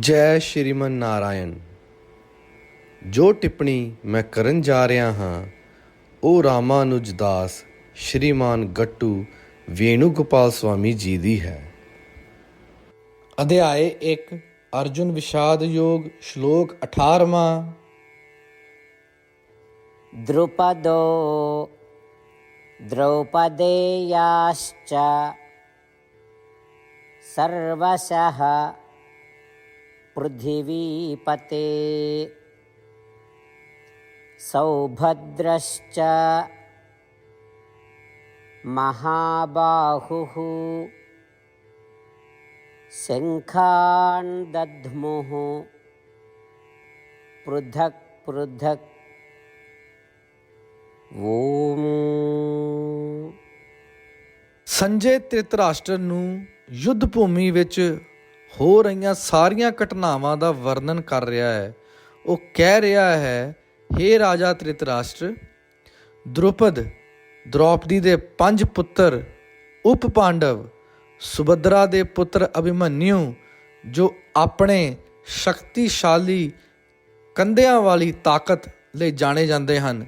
ਜੈ ਸ਼੍ਰੀਮਨ ਨਾਰਾਇਣ ਜੋ ਟਿੱਪਣੀ ਮੈਂ ਕਰਨ ਜਾ ਰਿਹਾ ਹਾਂ ਉਹ ਰਾਮਾਨੁਜ ਦਾਸ ਸ਼੍ਰੀਮਾਨ ਗੱਟੂ ਵੇਣੂ ਗੋਪਾਲ ਸਵਾਮੀ ਜੀ ਦੀ ਹੈ ਅਧਿਆਏ 1 ਅਰਜੁਨ ਵਿਸ਼ਾਦ ਯੋਗ ਸ਼ਲੋਕ 18ਵਾਂ द्रुपदो द्रौपदेयाश्च सर्वशः पृथिवीपते सौभद्रश्च महाबाहुः शङ्खान् दध्मुः पृथक् पृथक् ॐ ਸੰਜੇ ਧ੍ਰਿਤਰਾਸ਼ਟਰ ਨੂੰ ਯੁੱਧ ਭੂਮੀ ਵਿੱਚ ਹੋ ਰਹੀਆਂ ਸਾਰੀਆਂ ਘਟਨਾਵਾਂ ਦਾ ਵਰਣਨ ਕਰ ਰਿਹਾ ਹੈ। ਉਹ ਕਹਿ ਰਿਹਾ ਹੈ हे ਰਾਜਾ ਧ੍ਰਿਤਰਾਸ਼ਟਰ, ਦ੍ਰੁਪਦ, ਦ੍ਰੌਪਦੀ ਦੇ ਪੰਜ ਪੁੱਤਰ ਉਪ ਪਾਂਡਵ ਸੁਭਦਰਾ ਦੇ ਪੁੱਤਰ ਅਭਿਮਨਿਊ ਜੋ ਆਪਣੇ ਸ਼ਕਤੀਸ਼ਾਲੀ ਕੰਧਿਆਂ ਵਾਲੀ ਤਾਕਤ ਲਈ ਜਾਣੇ ਜਾਂਦੇ ਹਨ,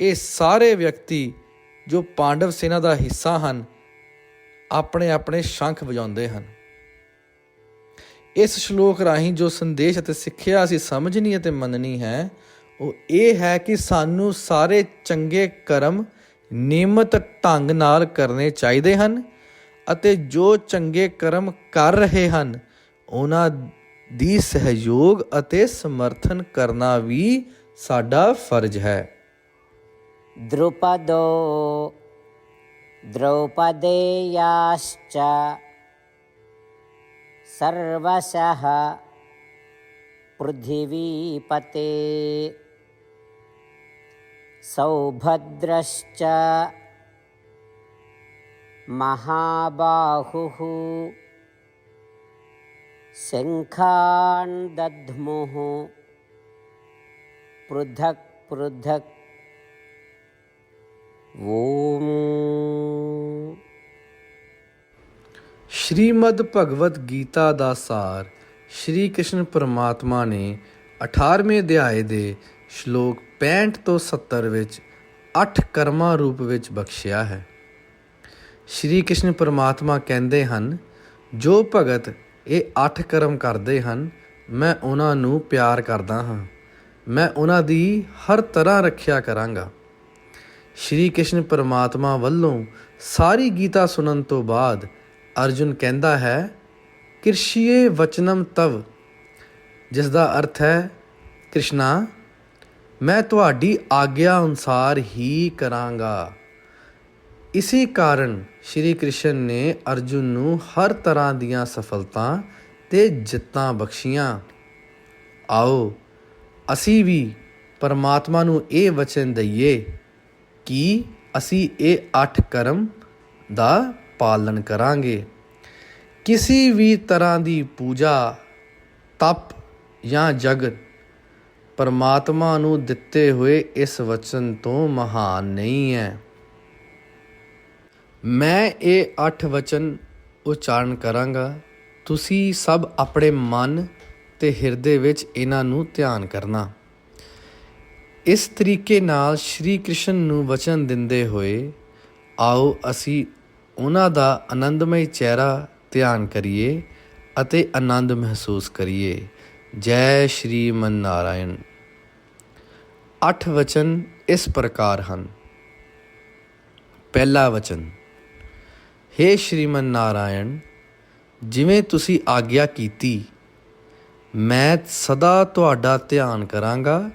ਇਹ ਸਾਰੇ ਵਿਅਕਤੀ ਜੋ ਪਾਂਡਵ ਸੈਨਾ ਦਾ ਹਿੱਸਾ ਹਨ ਆਪਣੇ ਆਪਣੇ ਸ਼ੰਖ ਵਜਾਉਂਦੇ ਹਨ। ਇਸ ਸ਼ਲੋਕ ਰਾਹੀਂ ਜੋ ਸੰਦੇਸ਼ ਅਤੇ ਸਿੱਖਿਆ ਅਸੀਂ ਸਮਝਣੀ ਅਤੇ ਮੰਨਣੀ ਹੈ ਉਹ ਇਹ ਹੈ ਕਿ ਸਾਨੂੰ ਸਾਰੇ ਚੰਗੇ ਕਰਮ ਨਿਯਮਤ ਢੰਗ ਨਾਲ ਕਰਨੇ ਚਾਹੀਦੇ ਹਨ ਅਤੇ ਜੋ ਚੰਗੇ ਕਰਮ ਕਰ ਰਹੇ ਹਨ ਉਹਨਾਂ ਦੀ ਸਹਿਯੋਗ ਅਤੇ ਸਮਰਥਨ ਕਰਨਾ ਵੀ ਸਾਡਾ ਫਰਜ਼ ਹੈ द्रुपदो द्रौपदेयाश्च सर्वशः पृथिवीपते। सौभद्रश्च महाबाहुः। शङ्खान् दध्मुः पृथक् पृथक्। ॐ ਸ਼੍ਰੀਮਦ ਭਗਵਦ ਗੀਤਾ ਦਾ ਸਾਰ ਸ਼੍ਰੀ ਕ੍ਰਿਸ਼ਨ ਪਰਮਾਤਮਾ ਨੇ 18ਵੇਂ ਅਧਿਆਏ ਦੇ ਸ਼ਲੋਕ 65 ਤੋਂ 70 ਵਿੱਚ 8 ਕਰਮਾਂ ਰੂਪ ਵਿੱਚ ਬਖਸ਼ਿਆ ਹੈ। ਸ਼੍ਰੀ ਕ੍ਰਿਸ਼ਨ ਪਰਮਾਤਮਾ ਕਹਿੰਦੇ ਹਨ, ਜੋ ਭਗਤ ਇਹ 8 ਕਰਮ ਕਰਦੇ ਹਨ, ਮੈਂ ਉਹਨਾਂ ਨੂੰ ਪਿਆਰ ਕਰਦਾ ਹਾਂ। ਮੈਂ ਉਹਨਾਂ ਦੀ ਹਰ ਤਰ੍ਹਾਂ ਰੱਖਿਆ ਕਰਾਂਗਾ। ਸ਼੍ਰੀ ਕ੍ਰਿਸ਼ਨ ਪਰਮਾਤਮਾ ਵੱਲੋਂ ਸਾਰੀ ਗੀਤਾ ਸੁਣਨ ਤੋਂ ਬਾਅਦ ਅਰਜੁਨ ਕਹਿੰਦਾ ਹੈ, ਕਿਰਸ਼ੀਏ ਵਚਨਮ ਤਵ ਜਿਸ ਦਾ ਅਰਥ ਹੈ, ਕ੍ਰਿਸ਼ਨਾ, ਮੈਂ ਤੁਹਾਡੀ ਆਗਿਆ ਅਨੁਸਾਰ ਹੀ ਕਰਾਂਗਾ। ਇਸੇ ਕਾਰਨ ਸ਼੍ਰੀ ਕ੍ਰਿਸ਼ਨ ਨੇ ਅਰਜੁਨ ਨੂੰ ਹਰ ਤਰ੍ਹਾਂ ਦੀਆਂ ਸਫਲਤਾ ਤੇ ਜਿੱਤਾਂ ਬਖਸ਼ੀਆਂ। ਆਓ, ਅਸੀਂ ਵੀ ਪਰਮਾਤਮਾ ਨੂੰ ਇਹ ਵਚਨ ਦਈਏ ਕਿ ਅਸੀਂ ਇਹ ਅੱਠ ਕਰਮ ਦਾ ਪਾਲਣ ਕਰਾਂਗੇ। ਕਿਸੇ ਵੀ ਤਰ੍ਹਾਂ ਦੀ ਪੂਜਾ, ਤਪ ਜਾਂ ਜਗਤ ਪਰਮਾਤਮਾ ਨੂੰ ਦਿੱਤੇ ਹੋਏ ਇਸ ਵਚਨ ਤੋਂ ਮਹਾਨ ਨਹੀਂ ਹੈ। ਮੈਂ ਇਹ ਅੱਠ ਵਚਨ ਉਚਾਰਨ ਕਰਾਂਗਾ। ਤੁਸੀਂ ਸਭ ਆਪਣੇ ਮਨ ਤੇ ਹਿਰਦੇ ਵਿੱਚ ਇਹਨਾਂ ਨੂੰ ਧਿਆਨ ਕਰਨਾ। ਇਸ ਤਰੀਕੇ ਨਾਲ ਸ਼੍ਰੀ ਕ੍ਰਿਸ਼ਨ ਨੂੰ ਵਚਨ ਦਿੰਦੇ ਹੋਏ, ਆਓ ਅਸੀਂ ਉਹਨਾਂ ਦਾ ਆਨੰਦਮਈ ਚਿਹਰਾ ਧਿਆਨ ਕਰੀਏ ਅਤੇ ਆਨੰਦ ਮਹਿਸੂਸ ਕਰੀਏ। ਜੈ ਸ਼੍ਰੀ ਮਨ ਨਾਰਾਇਣ ਅੱਠ ਵਚਨ ਇਸ ਪ੍ਰਕਾਰ ਹਨ। ਪਹਿਲਾ ਵਚਨ हे ਸ਼੍ਰੀਮਨ ਨਾਰਾਇਣ ਜਿਵੇਂ ਤੁਸੀਂ ਆਗਿਆ ਕੀਤੀ, ਮੈਂ ਸਦਾ ਤੁਹਾਡਾ ਧਿਆਨ ਕਰਾਂਗਾ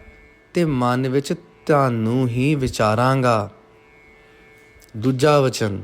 ਤੇ ਮਨ ਵਿੱਚ ਤੁਹਾਨੂੰ ਹੀ ਵਿਚਾਰਾਂਗਾ। ਦੂਜਾ ਵਚਨ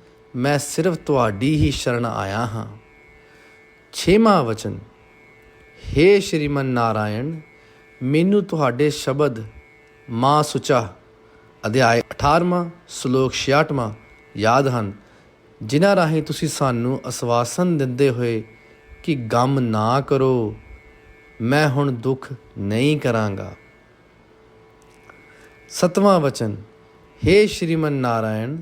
ਮੈਂ ਸਿਰਫ ਤੁਹਾਡੀ ਹੀ ਸ਼ਰਨ ਆਇਆ ਹਾਂ। ਛੇਵਾਂ ਵਚਨ हे ਸ਼੍ਰੀਮਨ ਨਾਰਾਇਣ, ਮੈਨੂੰ ਤੁਹਾਡੇ ਸ਼ਬਦ ਮਾਂ ਸੁਚਾ, ਅਧਿਆਇ 18ਵਾਂ ਸ਼ਲੋਕ 66ਵਾਂ ਯਾਦ ਹਨ, ਜਿਨ੍ਹਾਂ ਰਾਹੀਂ ਤੁਸੀਂ ਸਾਨੂੰ ਅਸਵਾਸਨ ਦਿੰਦੇ ਹੋਏ ਕਿ ਗਮ ਨਾ ਕਰੋ, ਮੈਂ ਹੁਣ ਦੁੱਖ ਨਹੀਂ ਕਰਾਂਗਾ। ਸਤਵਾਂ ਵਚਨ हे ਸ਼੍ਰੀਮਨ ਨਾਰਾਇਣ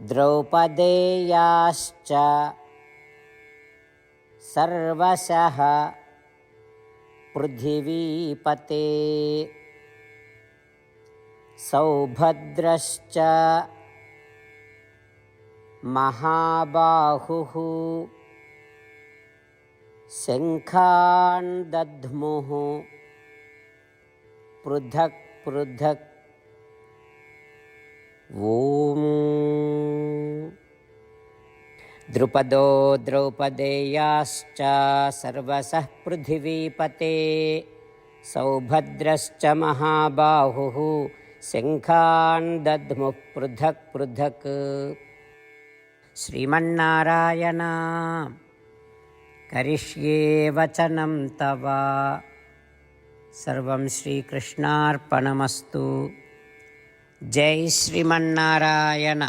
द्रौपदेयाश्च सर्वशः पृथिवीपते। सौभद्रश्च महाबाहुः। शङ्खान् दध्मुः पृथक् पृथक् ॐ द्रुपदो द्रौपदेयाश्च सर्वसः पृथिवीपते। सौभद्रश्च महाबाहुः शङ्खान् दध्मुः पृथक् पृथक्। श्रीमन्नारायण। करिष्ये वचनं तव। सर्वं श्रीकृष्णार्पणमस्तु జై శ్రీమన్నారాయణ.